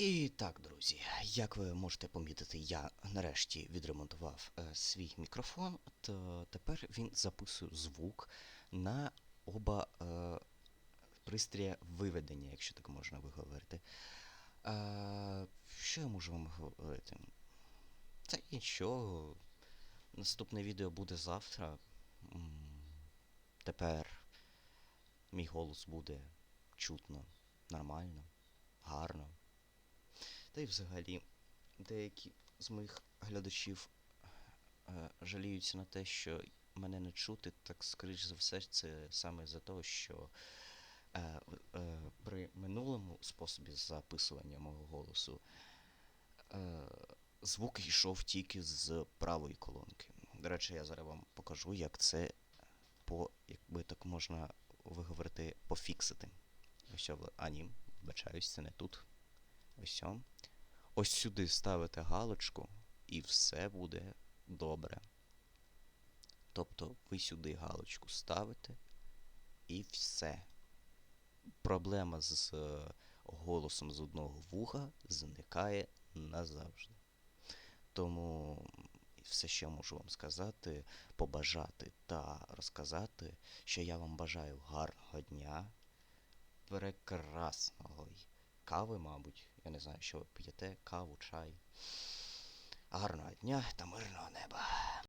І так, друзі, як ви можете помітити, я нарешті відремонтував е, свій мікрофон, то тепер він записує звук на оба е, пристрія виведення, якщо так можна виговорити. Е, що я можу вам говорити? Та нічого. Наступне відео буде завтра. Тепер мій голос буде чутно, нормально. Та й взагалі, деякі з моїх глядачів е, жаліються на те, що мене не чути, так скоріш за все, це саме за того, що е, е, при минулому способі записування мого голосу е, звук йшов тільки з правої колонки. До речі, я зараз вам покажу, як це по, якби так можна виговорити, пофіксити. Ось, що, вла- а ні, вибачаюсь, це не тут. Ось. Ось сюди ставите галочку, і все буде добре. Тобто ви сюди галочку ставите, і все. Проблема з е, голосом з одного вуха зникає назавжди. Тому все, що можу вам сказати, побажати та розказати, що я вам бажаю гарного дня, прекрасного кави, мабуть. Я не знаю, що ви п'єте, каву, чай. Гарного дня та мирного неба.